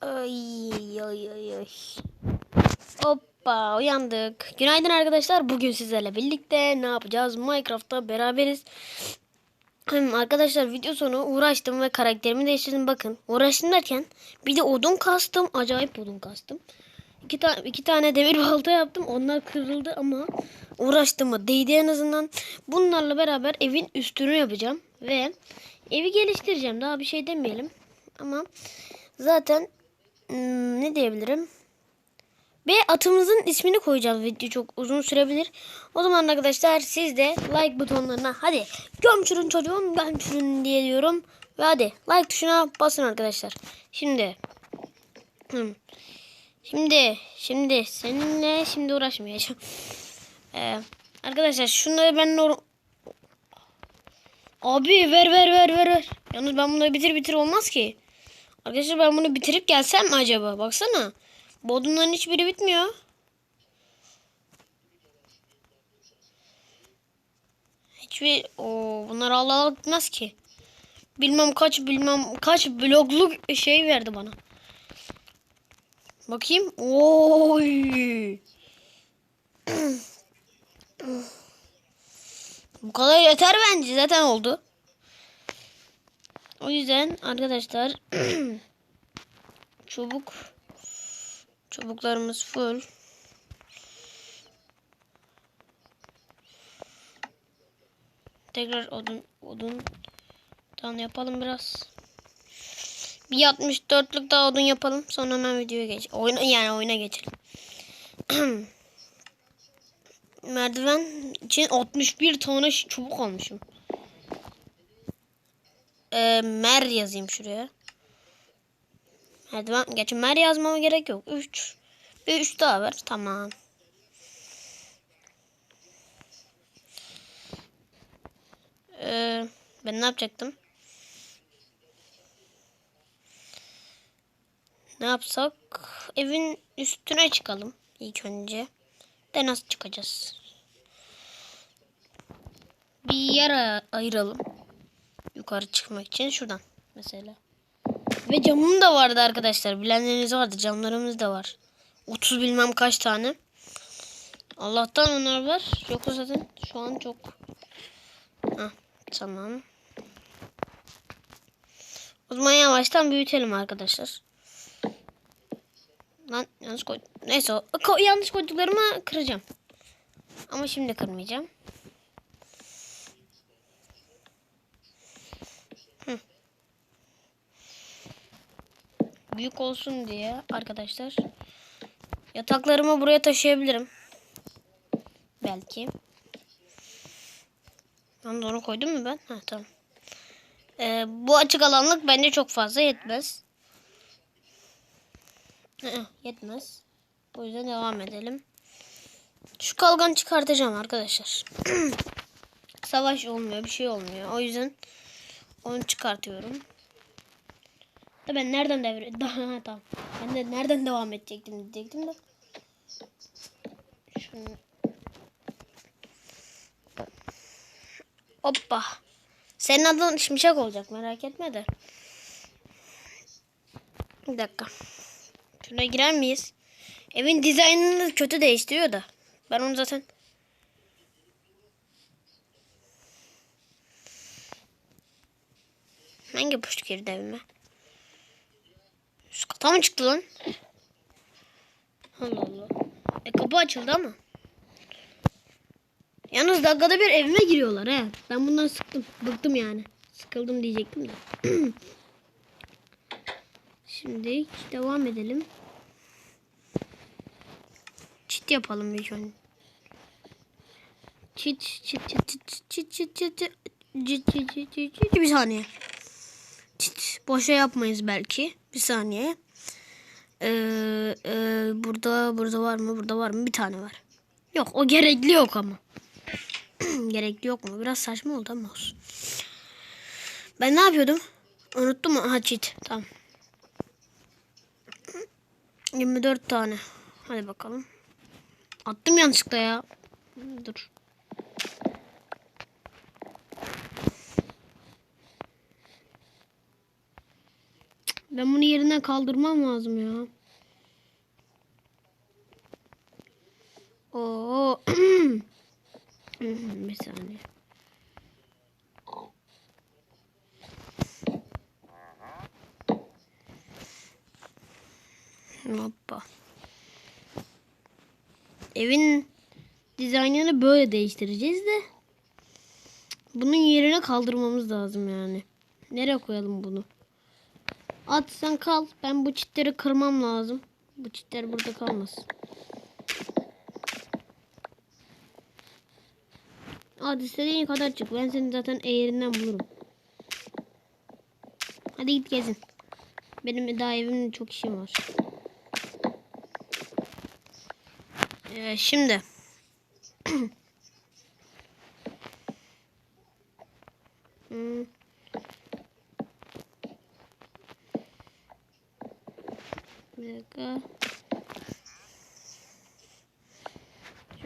Ay ay ay ay. Hoppa uyandık. Günaydın arkadaşlar. Bugün sizlerle birlikte ne yapacağız? Minecraft'ta beraberiz. Arkadaşlar video sonu uğraştım ve karakterimi değiştirdim. Bakın uğraştım derken bir de odun kastım. Acayip odun kastım. İki, ta iki tane demir balta yaptım. Onlar kırıldı ama uğraştım mı değdi en azından. Bunlarla beraber evin üstünü yapacağım. Ve evi geliştireceğim. Daha bir şey demeyelim. Ama zaten hmm, ne diyebilirim? Ve atımızın ismini koyacağım. Video çok uzun sürebilir. O zaman arkadaşlar siz de like butonlarına hadi gömçürün çocuğum gömçürün diye diyorum. Ve hadi like tuşuna basın arkadaşlar. Şimdi hmm. Şimdi şimdi seninle şimdi uğraşmayacağım. Ee, arkadaşlar şunları ben Abi ver ver ver ver ver. Yalnız ben bunu bitir bitir olmaz ki. Arkadaşlar ben bunu bitirip gelsem mi acaba? Baksana. Bu hiçbiri bitmiyor. Hiçbir o bunlar Allah Allah bitmez ki. Bilmem kaç bilmem kaç blokluk şey verdi bana. Bakayım. Oy. Bu kadar yeter bence zaten oldu. O yüzden arkadaşlar çubuk çubuklarımız full. Tekrar odun odundan yapalım biraz. Bir 64'lük daha odun yapalım. Sonra hemen videoya geç. Oyuna yani oyuna geçelim. Merdiven için 61 tane çubuk almışım. Ee, mer yazayım şuraya. Merdiven. Gerçi mer yazmama gerek yok. 3. Bir 3 daha ver. Tamam. Ee, ben ne yapacaktım? Ne yapsak? Evin üstüne çıkalım ilk önce. De nasıl çıkacağız? Bir yer ayıralım. Yukarı çıkmak için şuradan mesela. Ve camım da vardı arkadaşlar. Bilenleriniz vardı. Camlarımız da var. 30 bilmem kaç tane. Allah'tan onlar var. Yoksa zaten şu an çok. Heh, tamam. O zaman yavaştan büyütelim arkadaşlar. Lan yanlış koy. Neyse yanlış koyduklarımı kıracağım. Ama şimdi kırmayacağım. Büyük olsun diye arkadaşlar. Yataklarımı buraya taşıyabilirim. Belki. Yalnız onu koydum mu ben? Ha tamam. Ee, bu açık alanlık bence çok fazla yetmez. Yetmez. O yüzden devam edelim. Şu kalganı çıkartacağım arkadaşlar. Savaş olmuyor, bir şey olmuyor. O yüzden onu çıkartıyorum. Da ben nereden devre... Daha tamam. Ben de nereden devam edecektim diyecektim de. Şunu... Hoppa. Senin adın Şimşek olacak merak etme de. Bir dakika. Şuna girer miyiz? Evin dizaynını kötü değiştiriyor da. Ben onu zaten... Hangi push girdi evime? Kata mı çıktı lan? Allah Allah. E kapı açıldı ama. Yalnız dakikada bir evime giriyorlar he. Ben bundan sıktım. Bıktım yani. Sıkıldım diyecektim de. Şimdi devam edelim. Çit yapalım bir önce. Çit çit çit çit çit çit çit çit çit çit çit çit çit bir saniye. Çit boşa yapmayız belki. Bir saniye. Ee, e, burada burada var mı? Burada var mı? Bir tane var. Yok o gerekli yok ama. gerekli yok mu? Biraz saçma oldu ama olsun. Ben ne yapıyordum? Unuttum. Ha çit. Tamam. 24 tane. Hadi bakalım. Attım yanlışlıkla ya. Dur. Ben bunu yerinden kaldırmam lazım ya. Oo. bir saniye. Hoppa. Evin dizaynını böyle değiştireceğiz de. Bunun yerine kaldırmamız lazım yani. Nereye koyalım bunu? At sen kal. Ben bu çitleri kırmam lazım. Bu çitler burada kalmasın. Hadi istediğin kadar çık. Ben seni zaten eğerinden bulurum. Hadi git gezin. Benim daha evimde çok işim var. Ee, şimdi. hmm. Bir dakika.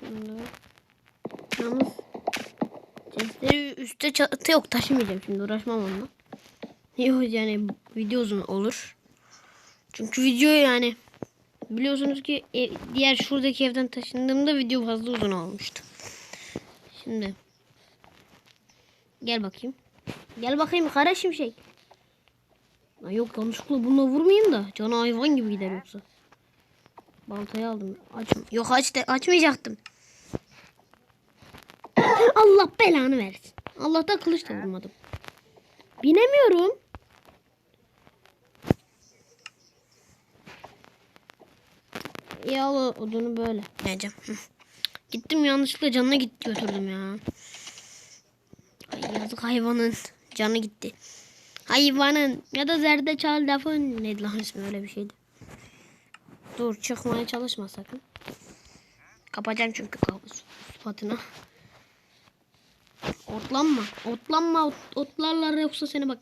Şunu. Yalnız chestleri üstte çatı yok taşımayacağım şimdi uğraşmam onunla. Yok yani video uzun olur. Çünkü video yani biliyorsunuz ki ev, diğer şuradaki evden taşındığımda video fazla uzun olmuştu. Şimdi gel bakayım. Gel bakayım kara şimşek. Lan yok yanlışlıkla bununla vurmayayım da canı hayvan gibi gider yoksa. Baltayı aldım. Aç yok aç de, açmayacaktım. Allah belanı versin. Allah'tan kılıç da vurmadım. Binemiyorum. Ya al odunu böyle. Bineceğim. Hı. Gittim yanlışlıkla canına gitti götürdüm ya. Ay yazık hayvanın canı gitti. Hayvanın ya da zerdeçal lafın neydi lan ismi öyle bir şeydi. Dur çıkmaya çalışma sakın. Kapacağım çünkü sıfatına. Otlanma. Otlanma. Ot, otlarlar yoksa seni bak.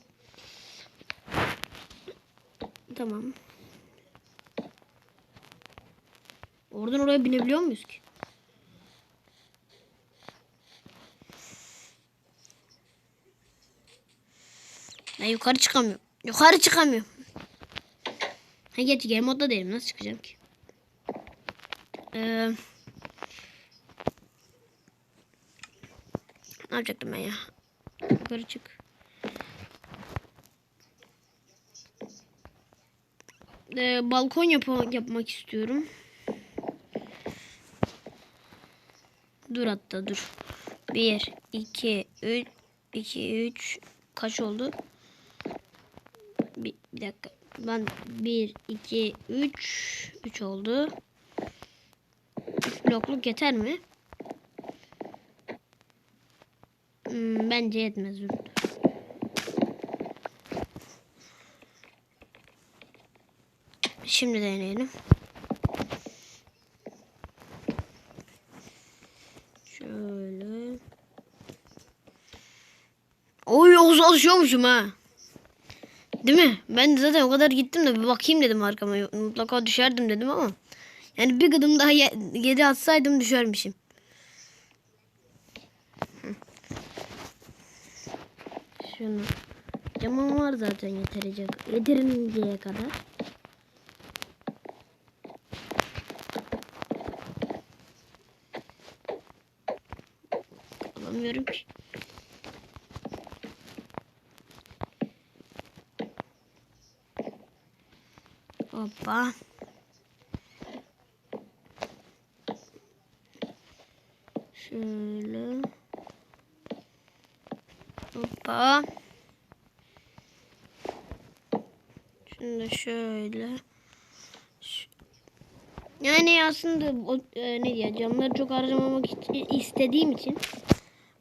Tamam. Oradan oraya binebiliyor muyuz ki? Yukarı çıkamıyorum. Yukarı çıkamıyorum. Ha geç game modda değilim. Nasıl çıkacağım ki? Ee, ne yapacaktım ben ya? Yukarı çık. Ee, balkon yap yapmak istiyorum. Dur hatta dur. 1, 2, 3, 2, 3 kaç oldu? Bir, dakika. Ben 1, 2, 3, 3 oldu. 3 blokluk yeter mi? Hmm, bence yetmez. Şimdi deneyelim. Şöyle. Oy Oğuz alışıyormuşum ha. Değil mi? Ben de zaten o kadar gittim de bir bakayım dedim arkama. Mutlaka düşerdim dedim ama. Yani bir gıdım daha geri atsaydım düşermişim. Şunu. Camım var zaten yeterince, yeterince kadar. Alamıyorum ki. Hoppa. Şöyle. Hoppa. Da şöyle. Yani aslında o, e, ne diye camları çok harcamamak istediğim için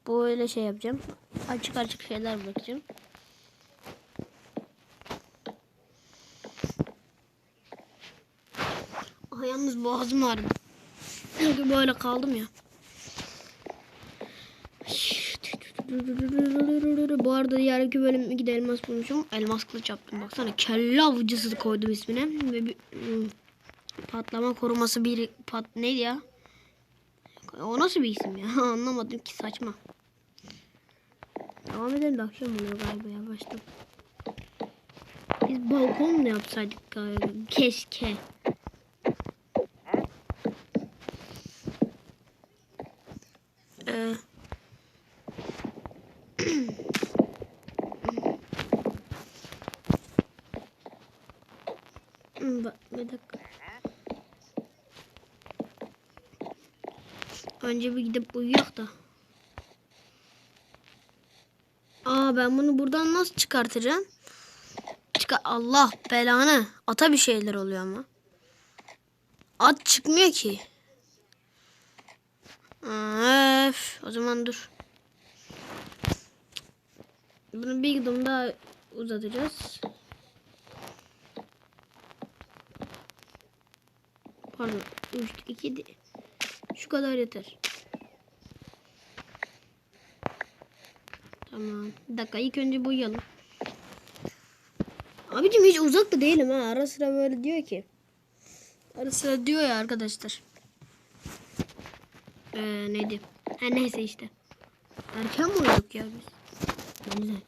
böyle şey yapacağım. Açık açık şeyler bırakacağım. Yalnız boğazım ağrıdı. Çünkü böyle kaldım ya. Bu arada diğerki bölüm iki de elmas bulmuşum. Elmas kılıç yaptım. Baksana kelle avcısı koydum ismine. Ve bir hmm, patlama koruması bir pat neydi ya? O nasıl bir isim ya? Anlamadım ki saçma. Devam edelim de akşam oluyor galiba yavaştan. Biz balkon mu yapsaydık galiba? Keşke. Ee, Hmm, bak, bir dakika. Önce bir gidip uyuyak da. Aa ben bunu buradan nasıl çıkartacağım? Çıkar Allah belanı. Ata bir şeyler oluyor ama. At çıkmıyor ki. Öf, o zaman dur. Bunu bir gıdım daha uzatacağız. Pardon. 3, 2, şu kadar yeter. Tamam. Bir dakika ilk önce boyayalım. Abicim hiç uzak da değilim ha. Ara sıra böyle diyor ki. Ara sıra diyor ya arkadaşlar. Ee, neydi? Ha neyse işte. Erken uyuduk ya biz? Güzel.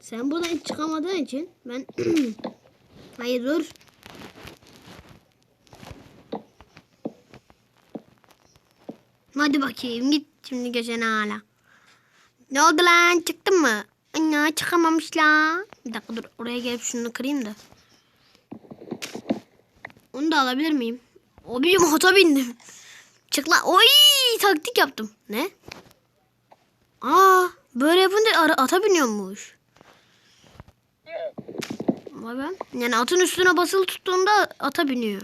Sen buradan çıkamadığın için ben... Hayır dur. Hadi bakayım git şimdi geçen hala. Ne oldu lan çıktın mı? Anne çıkamamış lan. Bir dakika dur oraya gelip şunu kırayım da. Onu da alabilir miyim? O benim ata bindim. Çık lan. Oy taktik yaptım. Ne? Aa böyle yapınca ata biniyormuş. Vay be. Yani atın üstüne basılı tuttuğunda ata biniyor.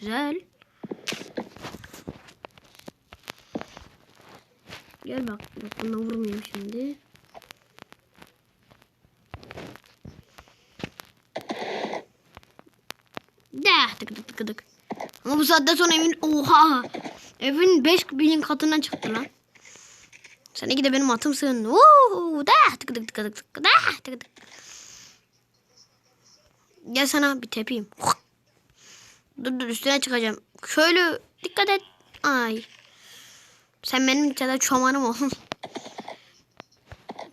Güzel. Gel bak. Bak buna vurmayayım şimdi. De tık tık tık tık. Ama bu saatten sonra evin oha. Evin 5000 katına çıktı lan. Sen iki de benim atımsın. Oo, da tık tık tık tık tık da tık tık. Gel sana bir tepeyim. Dur dur üstüne çıkacağım. Şöyle dikkat et. Ay. Sen benim içeride çobanım ol.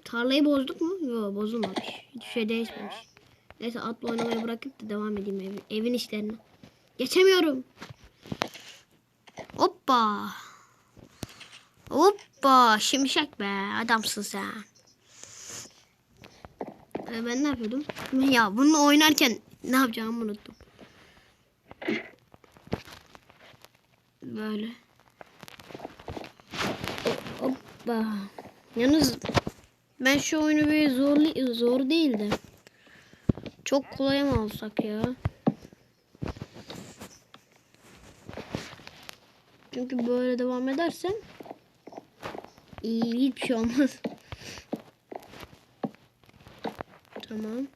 Tarlayı bozduk mu? Yok bozulmamış. Hiçbir şey değişmemiş. Neyse atla oynamayı bırakıp da devam edeyim ev, evin işlerine. Geçemiyorum. Hoppa. Hoppa. Şimşek be. Adamsın sen. Ee, ben ne yapıyordum? Ya bunu oynarken ne yapacağımı unuttum. Böyle. Hoppa. Yalnız ben şu oyunu bir zor, zor değil de. Çok kolay mı alsak ya? Çünkü böyle devam edersem iyi hiçbir şey olmaz. Tamam.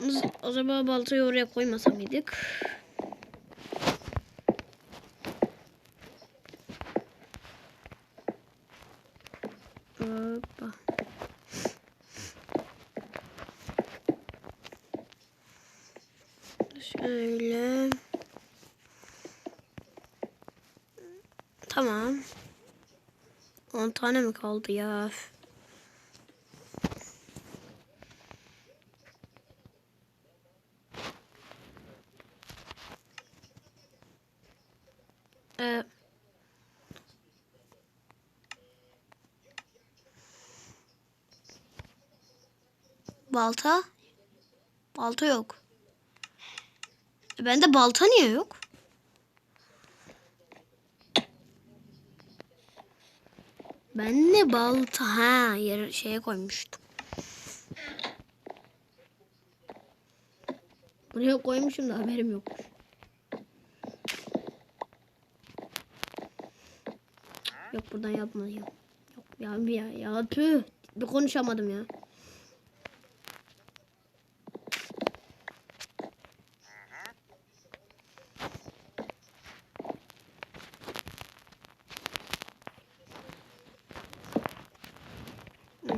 Tamam. Acaba baltayı oraya koymasa mıydık? Hoppa. Şöyle. Tamam. 10 tane mi kaldı ya? Ee, balta? Balta yok. E bende balta niye yok? Ben de balta ha yer şeye koymuştum. Buraya koymuşum da haberim yokmuş. Yok buradan yapmalıyım. Yok ya ya, ya tüh. Bir konuşamadım ya.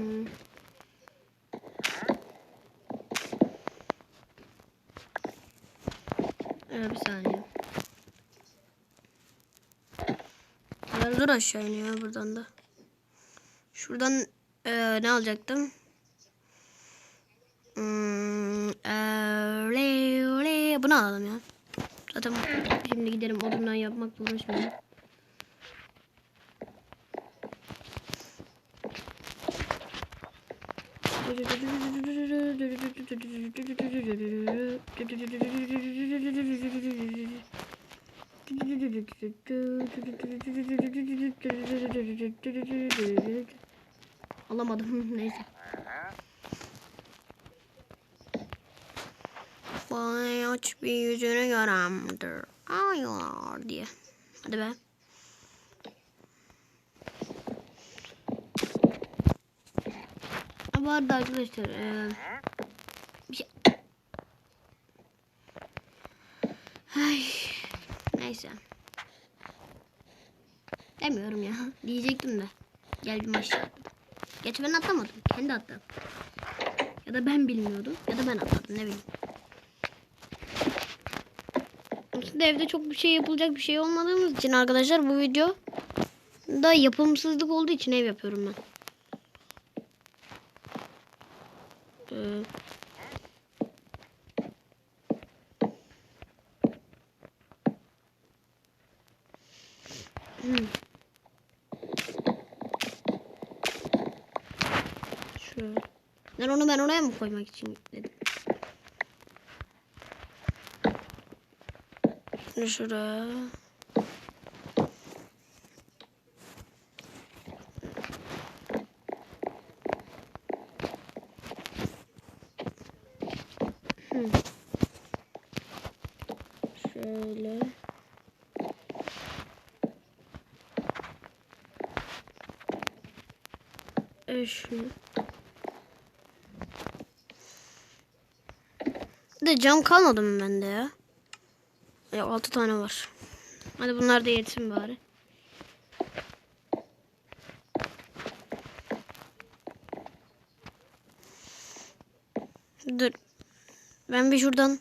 Hmm. Ee, bir saniye. Zor aşağı iniyor buradan da. Şuradan eee, ne alacaktım? Hmm, le. Bunu alalım ya. Zaten şimdi gidelim odundan yapmakla uğraşmayalım. Alamadım neyse. Vay aç bir yüzünü göremdir. Aylar diye. Hadi be. Bu arada arkadaşlar eee, bir şey... Ay, neyse. Demiyorum ya. Diyecektim de. Geldim aşağı. Geç ben atlamadım. Kendi attım. Ya da ben bilmiyordum. Ya da ben atladım. Ne bileyim. Aslında evde çok bir şey yapılacak bir şey olmadığımız için arkadaşlar bu video da yapımsızlık olduğu için ev yapıyorum ben. Ee, hmm. Şöyle. Ben mı koymak için dedim. Şunu şuraya. Şöyle. E şunu. De cam kalmadı mı bende ya? Ya 6 tane var. Hadi bunlar da yetsin bari. Dur. Ben bir şuradan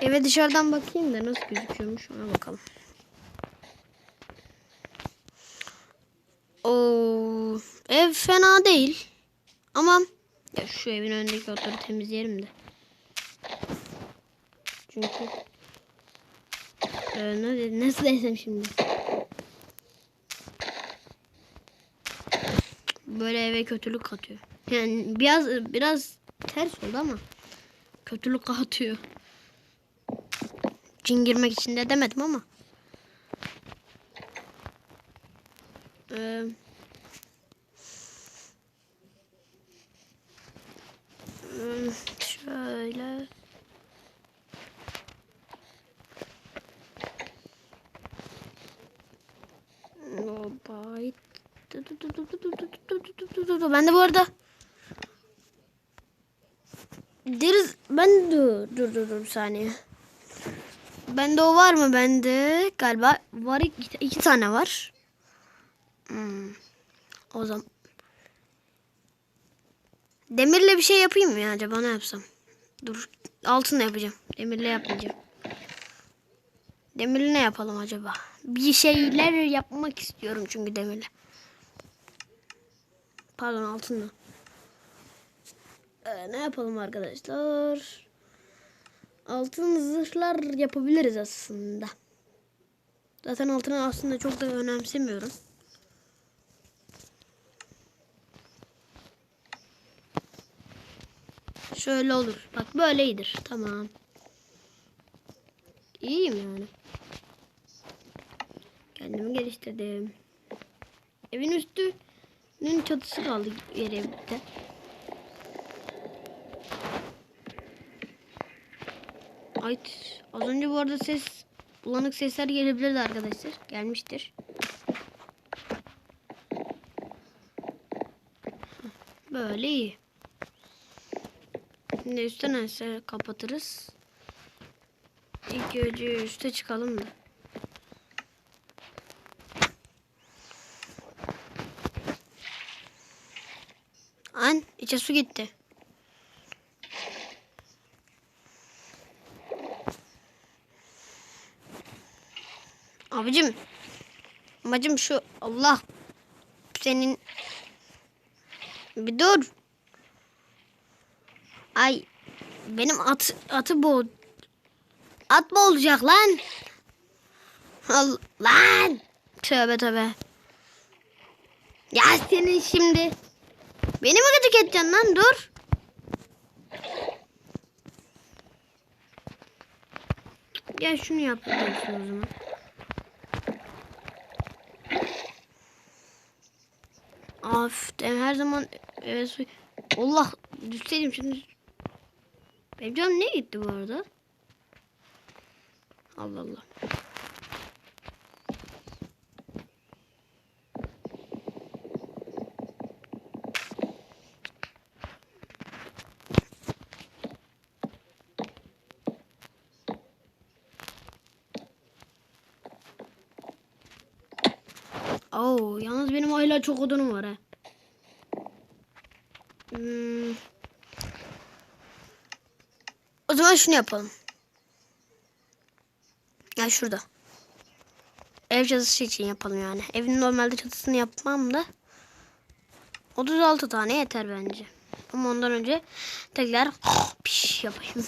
Eve dışarıdan bakayım da nasıl gözüküyormuş ona bakalım. Oo, ev fena değil. Ama ya şu evin önündeki otları temizleyelim de. Çünkü ee, ne, nasıl desem şimdi? Böyle eve kötülük katıyor. Yani biraz biraz ters oldu ama kötülük katıyor. Cin girmek için de demedim ama. Ee, hmm, şöyle. Hoppa. Ben de bu arada deriz ben dur dur dur dur saniye. Bende o var mı bende? Galiba var iki, iki tane var. Hmm. O zaman Demirle bir şey yapayım mı ya acaba ne yapsam? Dur altınla yapacağım. Demirle yapmayacağım. Demirle ne yapalım acaba? Bir şeyler yapmak istiyorum çünkü demirle. Pardon altınla. Ee, ne yapalım arkadaşlar? Altın zırhlar yapabiliriz aslında. Zaten altını aslında çok da önemsemiyorum. Şöyle olur. Bak böyle iyidir. Tamam. İyiyim yani. Kendimi geliştirdim. Evin üstünün çatısı kaldı yere bitti. Ay az önce bu arada ses bulanık sesler gelebilirdi arkadaşlar. Gelmiştir. Böyle iyi. Şimdi üstten ise kapatırız. İlk önce üste çıkalım da. An içe su gitti. Abicim. Amacım şu Allah senin bir dur. Ay benim at atı bu at mı olacak lan? Al, lan. Tövbe tövbe. Ya senin şimdi. Beni mi gıcık edeceksin lan dur. Ya şunu yapacaksın o zaman. Ben her zaman eve su... Allah düşseydim şimdi. Benim canım ne gitti bu arada? Allah Allah. Oo, yalnız benim hala çok odunum var ha. Hmm. O zaman şunu yapalım. Ya şurada. Ev çatısı için yapalım yani. Evin normalde çatısını yapmam da 36 tane yeter bence. Ama ondan önce tekrar piş yapayım.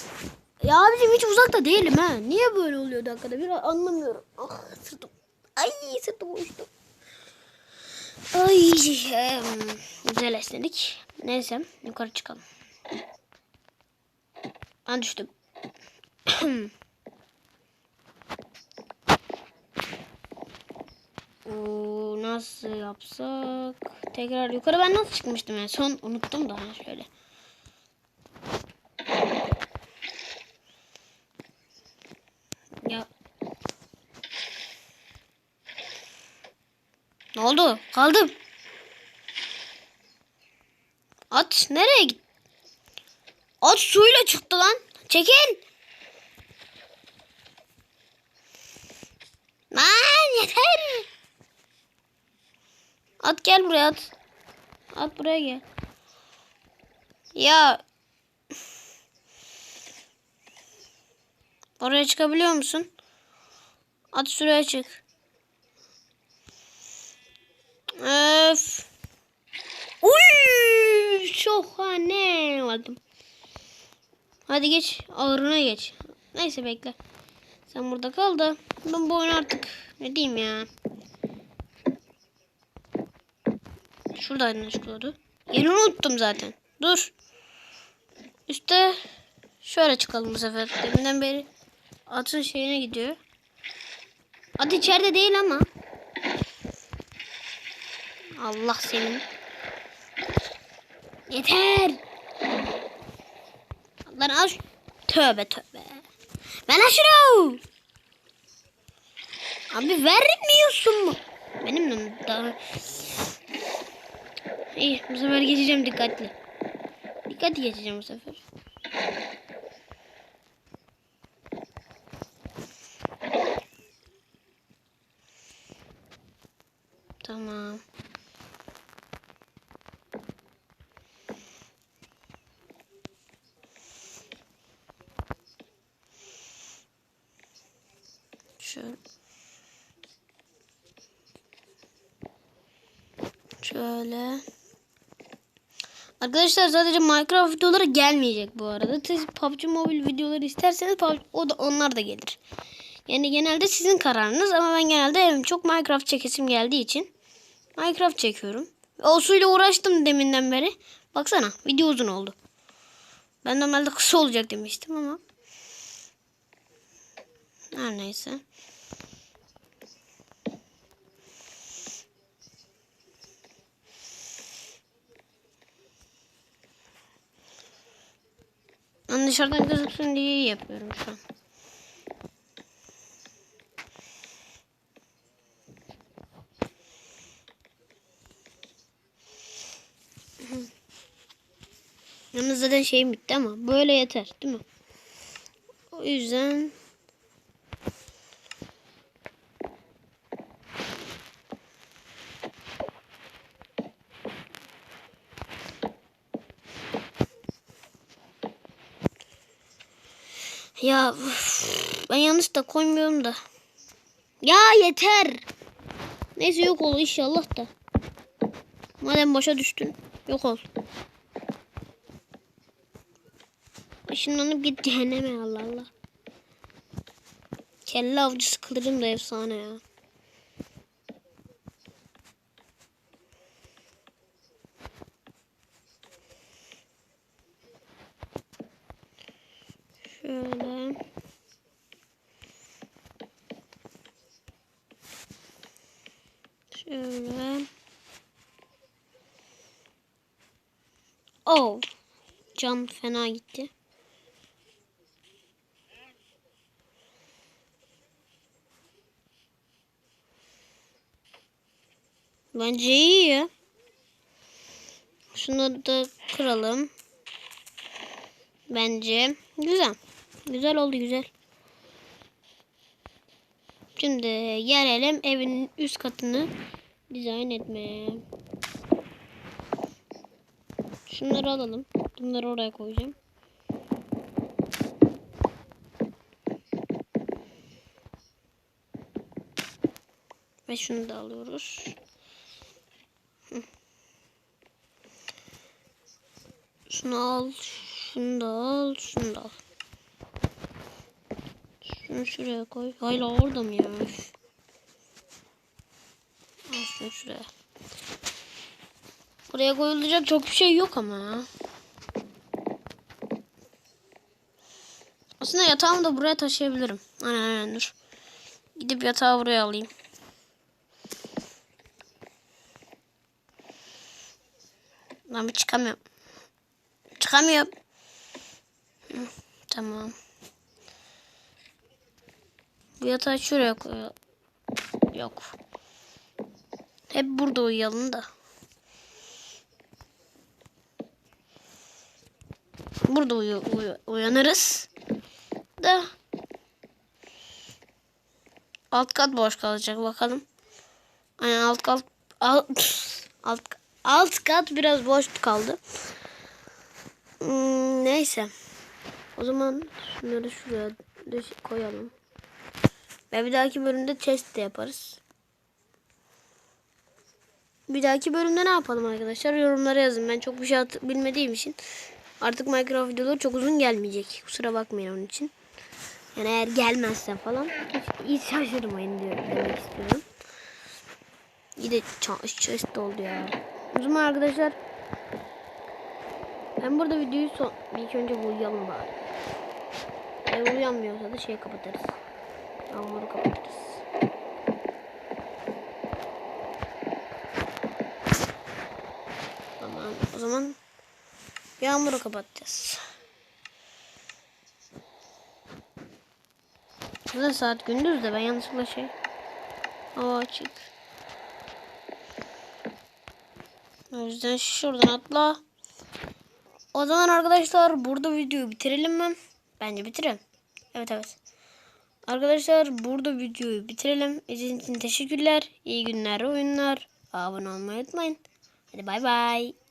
Ya abicim hiç uzakta değilim ha. Niye böyle oluyor dakikada bir anlamıyorum. Ah sırtım. Ay sırtım uçtu. Ay güzel esnedik. Neyse yukarı çıkalım. Ben düştüm. Oo, nasıl yapsak? Tekrar yukarı ben nasıl çıkmıştım en son? Unuttum da ha, şöyle. Ya. Ne oldu? Kaldım. At nereye git? At suyla çıktı lan. Çekil. Lan yeter. At gel buraya at. At buraya gel. Ya. Oraya çıkabiliyor musun? At şuraya çık. Öf. Uy, şahane aldım. Hadi geç, ağırına geç. Neyse bekle. Sen burada kal da ben bu oyunu artık ne diyeyim ya. Şuradaydı çıkıyordu. Yerini unuttum zaten. Dur. Üste şöyle çıkalım bu sefer. Deminden beri atın şeyine gidiyor. At içeride değil ama. Allah senin. Yeter. Lan şu- Tövbe tövbe. Ben şunu. Abi vermiyorsun mu? Benim daha... İyi bu sefer geçeceğim dikkatli. Dikkatli geçeceğim bu sefer. Tamam. Şöyle. Şöyle. Arkadaşlar sadece Minecraft videoları gelmeyecek bu arada. Siz PUBG Mobile videoları isterseniz PUBG, o da onlar da gelir. Yani genelde sizin kararınız ama ben genelde en çok Minecraft çekesim geldiği için Minecraft çekiyorum. O suyla uğraştım deminden beri. Baksana video uzun oldu. Ben normalde kısa olacak demiştim ama. Her neyse. Ben dışarıdan gözüksün diye yapıyorum şu an. Yalnız zaten şeyim bitti ama böyle yeter değil mi? O yüzden Ya ben yanlış da koymuyorum da. Ya yeter. Neyse yok ol inşallah da. Madem başa düştün yok ol. Işınlanıp git cehenneme Allah Allah. Kelle avcısı kılıcım da efsane ya. Şöyle. Şöyle. Oh. Can fena gitti. Bence iyi ya. Şunu da kıralım. Bence güzel. Güzel oldu güzel. Şimdi gelelim evin üst katını dizayn etmeye. Şunları alalım. Bunları oraya koyacağım. Ve şunu da alıyoruz. Şunu al. Şunu da al. Şunu da al. Şunu şuraya koy. Hala orada mı ya? Al şunu şuraya. Buraya koyulacak çok bir şey yok ama ya. Aslında yatağımı da buraya taşıyabilirim. Aynen dur. Gidip yatağı buraya alayım. Ben bir çıkamıyorum. Çıkamıyorum. Tamam. Bu yatağı şuraya koy. Yok. Hep burada uyuyalım da. Burada uyu, uyu- uyanırız. Da. Alt kat boş kalacak bakalım. Aynen alt kat alt, alt, alt kat biraz boş kaldı. Hmm, neyse. O zaman şunları şuraya düş- koyalım. Ve bir dahaki bölümde chest de yaparız. Bir dahaki bölümde ne yapalım arkadaşlar? Yorumlara yazın. Ben çok bir şey bilmediğim için artık Minecraft videoları çok uzun gelmeyecek. Kusura bakmayın onun için. Yani eğer gelmezse falan hiç, şaşırmayın diyor demek istiyorum. Bir de chest oldu ya. O zaman arkadaşlar ben burada videoyu son ilk önce uyuyalım bari. Eğer uyanmıyorsa da şey kapatırız. Yağmuru kapatırız. Tamam o zaman yağmuru kapatacağız. Zaten saat gündüz de ben yanlışlıkla şey hava açık. O yüzden şuradan atla. O zaman arkadaşlar burada videoyu bitirelim mi? Bence bitirelim. Evet evet. Arkadaşlar burada videoyu bitirelim. İzlediğiniz için teşekkürler. İyi günler, oyunlar. Abone olmayı unutmayın. Hadi bay bay.